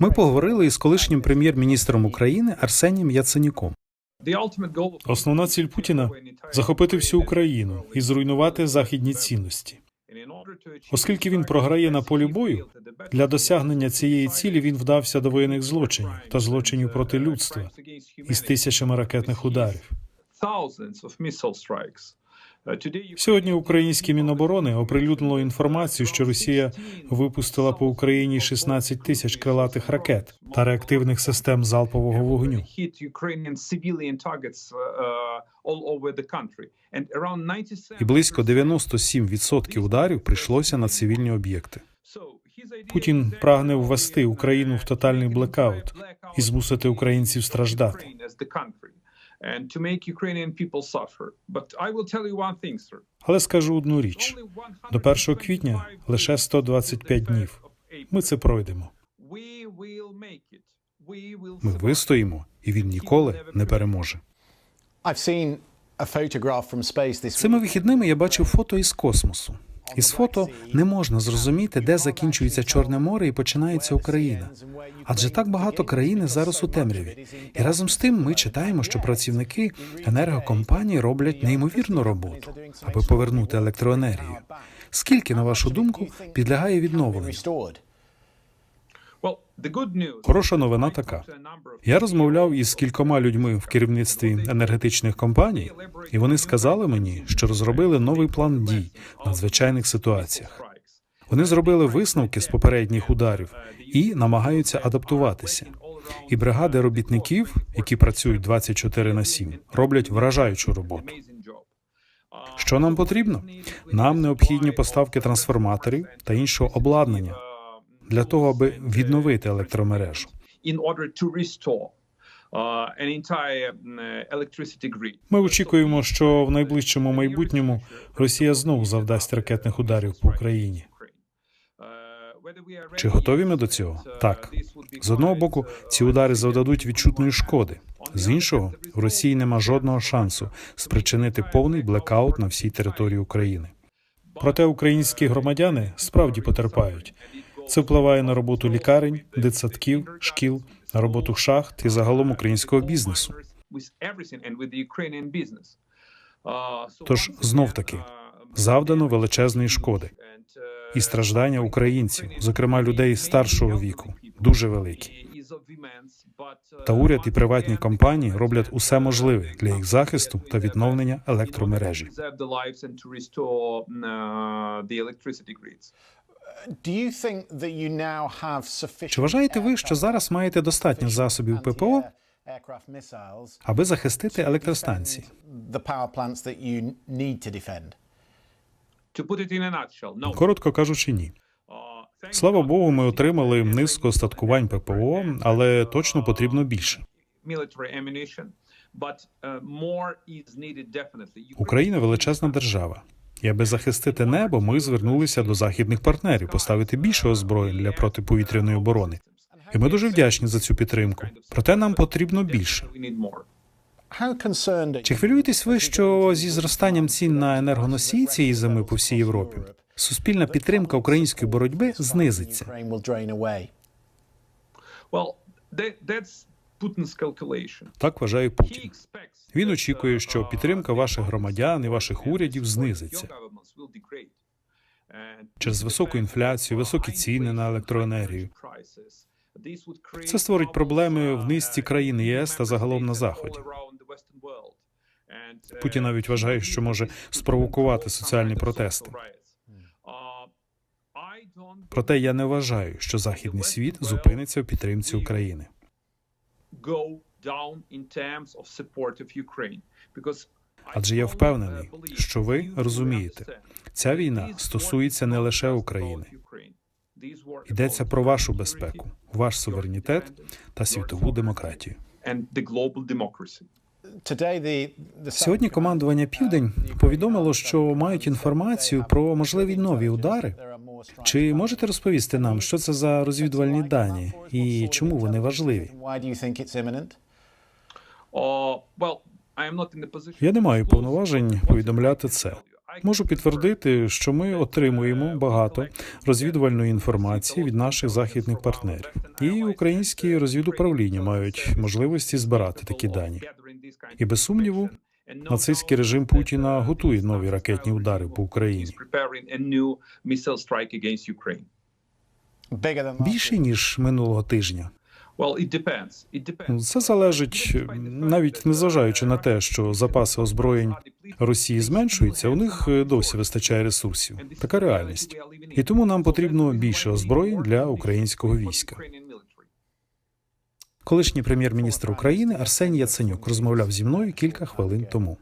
Ми поговорили із колишнім прем'єр-міністром України Арсенієм Яценюком. Основна ціль Путіна захопити всю Україну і зруйнувати західні цінності. Оскільки він програє на полі бою, для досягнення цієї цілі він вдався до воєнних злочинів та злочинів проти людства із тисячами ракетних ударів. Сьогодні українське міноборони оприлюднило інформацію, що Росія випустила по Україні 16 тисяч крилатих ракет та реактивних систем залпового вогню. І близько 97% ударів прийшлося на цивільні об'єкти. Путін прагне ввести Україну в тотальний блекаут і змусити українців страждати. Але скажу одну річ: до 1 квітня лише 125 днів. Ми це пройдемо. Ми вистоїмо, і він ніколи не переможе. Цими вихідними я бачив фото із космосу. Із фото не можна зрозуміти, де закінчується Чорне море і починається Україна. Адже так багато країни зараз у темряві. І разом з тим ми читаємо, що працівники енергокомпаній роблять неймовірну роботу, аби повернути електроенергію. Скільки, на вашу думку, підлягає відновленню? Хороша новина така. Я розмовляв із кількома людьми в керівництві енергетичних компаній, і вони сказали мені, що розробили новий план дій в надзвичайних ситуаціях. Вони зробили висновки з попередніх ударів і намагаються адаптуватися. І бригади робітників, які працюють 24 на 7, роблять вражаючу роботу. Що нам потрібно? Нам необхідні поставки трансформаторів та іншого обладнання для того, аби відновити електромережу. uh. Ми очікуємо, що в найближчому майбутньому Росія знову завдасть ракетних ударів по Україні. Чи готові ми до цього? Так. З одного боку, ці удари завдадуть відчутної шкоди. З іншого, в Росії нема жодного шансу спричинити повний блекаут на всій території України. Проте українські громадяни справді потерпають. Це впливає на роботу лікарень, дитсадків, шкіл, на роботу шахт і загалом українського бізнесу. Тож знов таки завдано величезної шкоди і страждання українців, зокрема людей старшого віку, дуже великі. Та уряд і приватні компанії роблять усе можливе для їх захисту та відновлення електромережі. Do you think that you now have sufficient Чи вважаєте ви, що зараз маєте достатньо засобів ППО, аби захистити електростанції? Коротко кажучи, ні. Uh, Слава Богу, ми отримали низку остаткувань ППО, але точно потрібно більше. uh. Україна величезна держава. І аби захистити небо, ми звернулися до західних партнерів поставити більше озброєнь для протиповітряної оборони. І ми дуже вдячні за цю підтримку. Проте нам потрібно більше. Чи хвилюєтесь ви, що зі зростанням цін на енергоносії цієї зими по всій Європі суспільна підтримка української боротьби знизиться? Putin's calculation. Так вважає Путін. Він очікує, що uh, підтримка ваших громадян і ваших урядів знизиться через високу інфляцію, високі ціни на електроенергію. Це створить проблеми в uh, низці uh, країн ЄС та загалом на Заході. uh, Путін навіть вважає, що може спровокувати соціальні протести. Проте я не вважаю, що західний світ зупиниться в підтримці України. Go down in terms of support of Ukraine. Because Адже я впевнений, uh, що ви розумієте, ця війна стосується не лише України. Йдеться про вашу безпеку, ваш суверенітет та світову демократію. Сьогодні командування Південь повідомило, що мають інформацію про можливі нові удари. Чи можете розповісти нам, що це за розвідувальні дані і чому вони важливі? Я не маю повноважень повідомляти це. Можу підтвердити, що ми отримуємо багато розвідувальної інформації від наших західних партнерів, і українські розвідуправління мають можливості збирати такі дані. І без сумніву, нацистський режим Путіна готує нові ракетні удари по Україні. Більше ніж минулого тижня. Це залежить навіть незважаючи на те, що запаси озброєнь Росії зменшуються, у них досі вистачає ресурсів. Така реальність. І тому нам потрібно більше озброєнь для українського війська. Колишній прем'єр-міністр України Арсеній Яценюк розмовляв зі мною кілька хвилин тому.